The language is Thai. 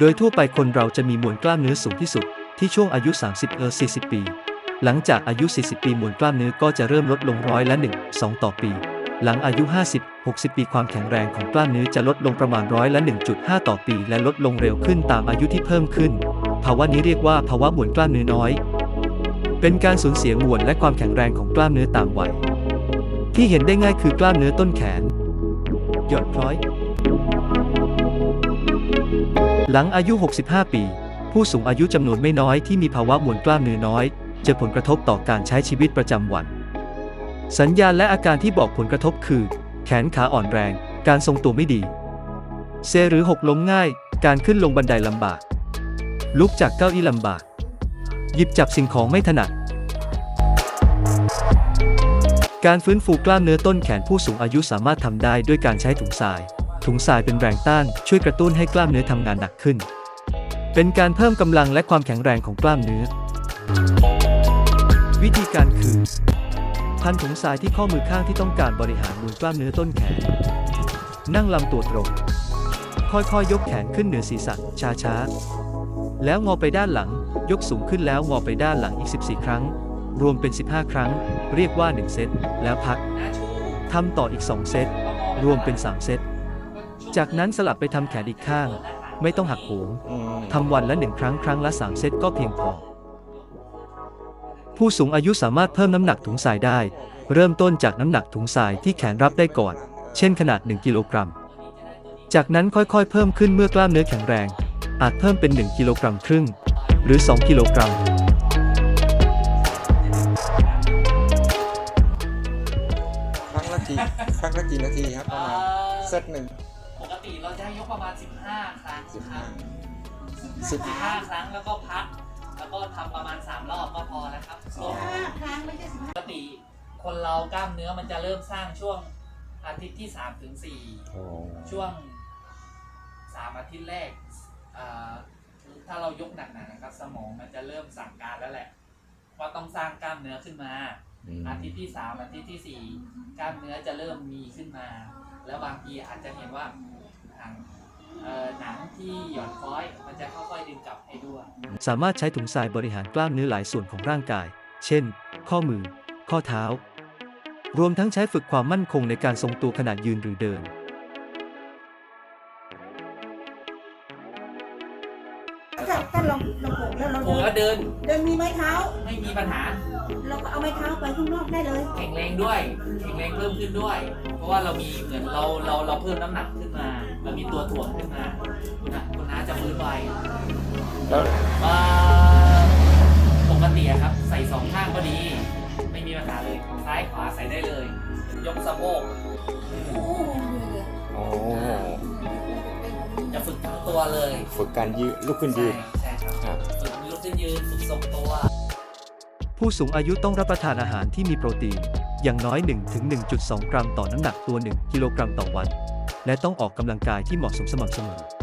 โดยทั่วไปคนเราจะมีมวลกล้ามเนื้อสูงที่สุด ที่ช่วงอายุ 30เออ40 ปี หลังจากอายุ 40 ปีมวลกล้ามเนื้อก็จะเริ่มลดลงร้อยละ 1 2 ต่อปี หลังอายุ 50 60 ปีความแข็งแรงของกล้ามเนื้อจะลดลงประมาณร้อยละ 1.5 ต่อปี และลดลงเร็วขึ้นตามอายุที่เพิ่มขึ้น ภาวะนี้เรียกว่าภาวะมวลกล้ามเนื้อน้อย เป็นการสูญเสียมวลและความแข็งแรงของกล้ามเนื้อตามวัยที่เห็นได้ง่ายคือกล้ามเนื้อต้นแขน หย่อนคล้อย หลังอายุ 65 ปี ผู้สูงอายุจำนวนไม่น้อยที่มีภาวะมวลกล้ามเนื้อน้อยเจอผลกระทบต่อการใช้ชีวิตประจำวัน สัญญาณและอาการที่บอกผลกระทบคือ แขนขาอ่อนแรง การทรงตัวไม่ดี เซหรือหกล้มง่าย การขึ้นลงบันไดลำบาก ลุกจากเก้าอี้ลำบาก หยิบจับสิ่งของไม่ถนัด การฟื้นฟูกล้ามเนื้อต้นแขนผู้สูงอายุสามารถทำได้ด้วยการใช้ถุงทราย ถุงทรายเป็นแรงต้าน ช่วยกระตุ้นให้กล้ามเนื้อทำงานหนักขึ้น เป็นการเพิ่มกำลังและความแข็งแรงของกล้ามเนื้อ วิธีการคือ พันถุงทรายที่ข้อมือข้างที่ต้องการบริหารมวลกล้ามเนื้อต้นแขน นั่งลำตัวตรง ค่อยๆ ยกแขนขึ้นเหนือศีรษะช้าๆ แล้วงอไปด้านหลัง ยกสูงขึ้นแล้วงอไปด้านหลังอีก 14 ครั้ง รวมเป็น 15 ครั้ง เรียกว่า 1 เซต แล้วพักทำต่ออีก 2 เซต รวมเป็น 3 เซต จากนั้นสลับไปทำแขนอีกข้าง ไม่ต้องหักโหมอืมทำวันละ1ครั้งครั้งละ 3 เซตก็เพียงพอ ผู้สูงอายุสามารถเพิ่มน้ำหนักถุงทรายได้ เริ่มต้นจากน้ำหนักถุงทรายที่แขนรับได้ก่อน เช่นขนาด 1 กิโลกรัม จากนั้นค่อยๆ เพิ่มขึ้นเมื่อกล้ามเนื้อแข็งแรง อาจเพิ่มเป็น 1 กิโลกรัมครึ่ง หรือ 2 กิโลกรัม ครั้งละกี่ครั้งละกี่นาทีครับประมาณเซตหนึ่ง ปกติเราจะให้ยกประมาณ 15 ครั้งสิบคห้ารับสิบ15ครั้งแล้วก็พัก แล้วก็ทำประมาณ 3 รอบก็พอแล้วครับห้าครั้งไม่ใช่สิบปห้ากติคนเรากล้ามเนื้อมันจะเริ่มสร้างช่วงอาทิตย์ที่3ถึงโอ้4ช่วง 3 อาทิตย์แรกอ่าถ้าเรายกหนักๆนะครับ สมองมันจะเริ่มสั่งการแล้วแหละ ว่าต้องสร้างกล้ามเนื้อขึ้นมา อืมอาทิตย์ที่สามอาทิตย์ที่สี่กล้ามเนื้อจะเริ่มมีขึ้นมา แล้วบางทีอาจจะเห็นว่า หนังเอ่อหนังที่หย่อนคล้อยมันจะค่อยๆดึงกลับให้ด้วย สามารถใช้ถุงทรายบริหารกล้ามเนื้อหลายส่วนของร่างกาย เช่น ข้อมือ ข้อเท้า รวมทั้งใช้ฝึกความมั่นคงในการทรงตัวขณะยืนหรือเดิน ถ้าถ้าเราเราปลูกแล้วเราโอ้แล้วเดินเดินมีไม้เท้า ไม่มีปัญหา เราก็เอาไม้เท้าไปข้างนอกได้เลย แข็งแรงด้วย แข็งแรงเพิ่มขึ้นด้วย เพราะว่าเรามีเหมือนเราเราเราเพิ่มน้ำหนักขึ้นมา เรามีตัวถ่วงขึ้นมาคุณนะคุณน้าจะฟื้นไวแล้วเอ่อปกติอะครับ ใส่สองข้างก็ดี ไม่มีปัญหาเลย ซ้ายขวาใส่ได้เลย ยกสะโพกอืมโอ้โหโอ้จะฝึกทั้งตัวเลยฝึกการยืดลุกขึ้นยืใช่ดใช่ครับครับฝึกลุกขึ้นยืนฝึกทรงตัว ผู้สูงอายุต้องรับประทานอาหารที่มีโปรตีน อย่างน้อย 1-1.2 กรัมต่อน้ำหนักตัว 1 กิโลกรัมต่อวัน และต้องออกกำลังกายที่เหมาะสมสม่ำเสมอ